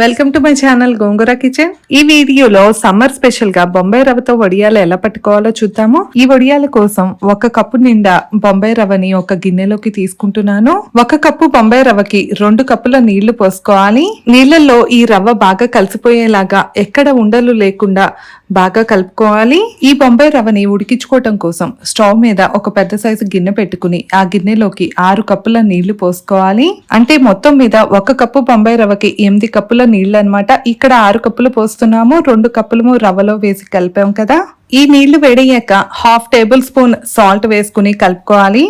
Welcome to my channel Gongura kitchen ఈ వీడియోలో summer స్పెషల్గా బొంబాయి రవ్వతో వడియాలు ఎలా పట్టుకోవాలో చూద్దాము. ఈ వడియాల కోసం ఒక కప్పు నిండా బొంబాయి రవ్వని ఒక గిన్నెలోకి తీసుకుంటున్నాను. ఒక కప్పు బొంబాయి రవ్వకి రెండు కప్పుల నీళ్ళు పోసుకోవాలి. నీళ్ళలో ఈ రవ్వ బాగా కలిసిపోయేలాగా ఎక్కడ ఉండలు లేకుండా బాగా కలుపుకోవాలి. ఈ బొంబాయి రవ్వని ఉడికించుకోవటం కోసం స్టవ్ మీద ఒక పెద్ద సైజు గిన్నె పెట్టుకుని ఆ గిన్నెలోకి ఆరు కప్పుల నీళ్ళు పోసుకోవాలి. అంటే మొత్తం మీద ఒక కప్పు బొంబాయి రవ్వకి ఎనిమిది కప్పుల నీళ్ళు అన్నమాట ఇక్కడ ఆరు కప్పులు పోస్తున్నాము రెండు కప్పులు రవ్వలో వేసి కలిపాం కదా. ఈ నీళ్ళు వేడయ్యాక హాఫ్ టేబుల్ స్పూన్ సాల్ట్ వేసుకుని కలుపుకోవాలి.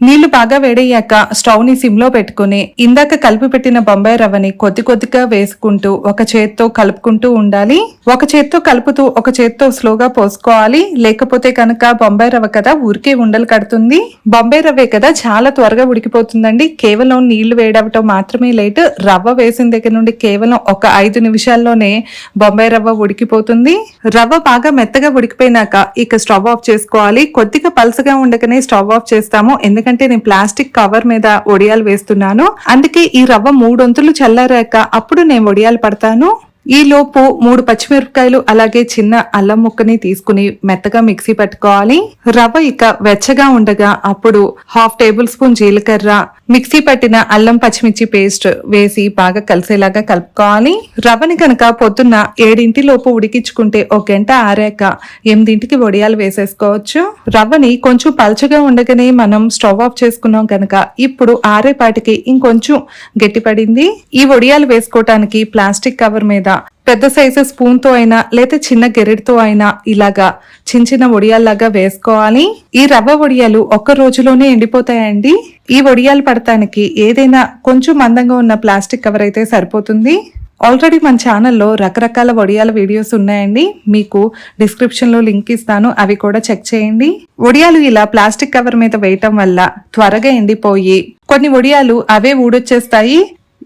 నీళ్ళు బాగా వేడయ్యాక స్టవ్ని సిమ్లో పెట్టుకుని ఇందాక కలిపి పెట్టిన బొంబాయి రవ్వని కొద్ది కొద్దిగా వేసుకుంటూ ఒక చేత్తో కలుపుకుంటూ ఉండాలి. ఒక చేత్తో కలుపుతూ ఒక చేత్తో స్లోగా పోసుకోవాలి. లేకపోతే కనుక బొంబాయి రవ్వ కదా ఊరికే ఉండలు కడుతుంది. బొంబాయి రవ్వే కదా చాలా త్వరగా ఉడికిపోతుందండి. కేవలం నీళ్ళు వేడవటం మాత్రమే లేట్. రవ్వ వేసిన దగ్గర నుండి కేవలం ఒక ఐదు నిమిషాల్లోనే బొంబాయి రవ్వ ఉడికిపోతుంది. రవ్వ బాగా మెత్తగా ఉడికిపోయినాక ఇక స్టవ్ ఆఫ్ చేసుకోవాలి. కొద్దిగా పల్సగా ఉండగానే స్టవ్ ఆఫ్ చేస్తాము. ఎందుకంటే నేను ప్లాస్టిక్ కవర్ మీద ఒడియాలు వేస్తున్నాను. అందుకే ఈ రవ్వ మూడొంతులు చల్లారాక అప్పుడు నేను ఒడియాలు పడతాను. ఈ లోపు మూడు పచ్చిమిరపకాయలు అలాగే చిన్న అల్లం ముక్కని తీసుకుని మెత్తగా మిక్సీ పట్టుకోవాలి. రవ్వ ఇక వెచ్చగా ఉండగా అప్పుడు హాఫ్ టేబుల్ స్పూన్ జీలకర్ర మిక్సీ పట్టిన అల్లం పచ్చిమిర్చి పేస్ట్ వేసి బాగా కలిసేలాగా కలుపుకోవాలి. రవ్వని కనుక పొద్దున్న ఏడింటి లోపు ఉడికించుకుంటే ఒక గంట ఆరాక ఎనిమిదింటికి వడియాలు వేసేసుకోవచ్చు. రవ్వని కొంచెం పలచగా ఉండగానే మనం స్టవ్ ఆఫ్ చేసుకున్నాం కనుక ఇప్పుడు ఆరేపాటికి ఇంకొంచెం గట్టిపడింది. ఈ వడియాలు వేసుకోవటానికి ప్లాస్టిక్ కవర్ మీద పెద్ద సైజు స్పూన్తో అయినా లేదా చిన్న గెరెడ్తో అయినా ఇలాగా చిన్న చిన్న వడియాల్లాగా వేసుకోవాలి. ఈ రవ్వ వడియాలు ఒక్క రోజులోనే ఎండిపోతాయండి. ఈ వడియాలు పడటానికి ఏదైనా కొంచెం మందంగా ఉన్న ప్లాస్టిక్ కవర్ అయితే సరిపోతుంది. ఆల్రెడీ మన ఛానల్లో రకరకాల వడియాల వీడియోస్ ఉన్నాయండి. మీకు డిస్క్రిప్షన్లో లింక్ ఇస్తాను అవి కూడా చెక్ చేయండి. వడియాలు ఇలా ప్లాస్టిక్ కవర్ మీద వేయటం వల్ల త్వరగా ఎండిపోయి కొన్ని వడియాలు అవే ఊడొచ్చేస్తాయి.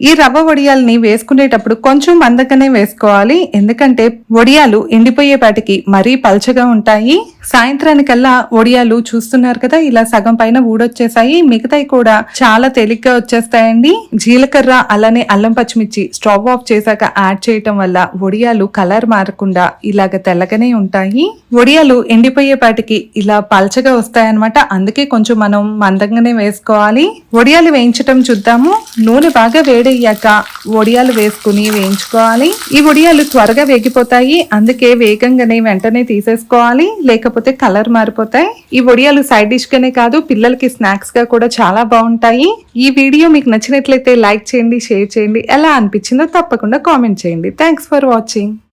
ఈ రవ్వ వడియాల్ని వేసుకునేటప్పుడు కొంచెం మందకనే వేసుకోవాలి. ఎందుకంటే వడియాలు ఎండిపోయేపాటికి మరీ పల్చగా ఉంటాయి. సాయంత్రానికల్లా వడియాలు చూస్తున్నారు కదా ఇలా సగం పైన ఊడొచ్చేసాయి. మిగతాయి కూడా చాలా తేలిగ్గా వచ్చేస్తాయండి. జీలకర్ర అలానే అల్లం పచ్చిమిర్చి స్టవ్ ఆఫ్ చేశాక యాడ్ చేయటం వల్ల వడియాలు కలర్ మారకుండా ఇలాగ తెల్లగానే ఉంటాయి. వడియాలు ఎండిపోయేపాటికి ఇలా పల్చగా వస్తాయన్నమాట. అందుకే కొంచెం మనం మందంగానే వేసుకోవాలి. వడియాలు వేయించటం చూద్దాము. నూనె బాగా వేడయ్యాక వడియాలు వేసుకుని వేయించుకోవాలి. ఈ వడియాలు త్వరగా వేగిపోతాయి. అందుకే వేగంగానే వెంటనే తీసేసుకోవాలి. లేక లేకపోతే కలర్ మారిపోతాయి. ఈ వడియాలు సైడ్ డిష్ గానే కాదు పిల్లలకి స్నాక్స్గా కూడా చాలా బాగుంటాయి. ఈ వీడియో మీకు నచ్చినట్లయితే లైక్ చేయండి షేర్ చేయండి. ఎలా అనిపించిందో తప్పకుండా కామెంట్ చేయండి. Thanks for watching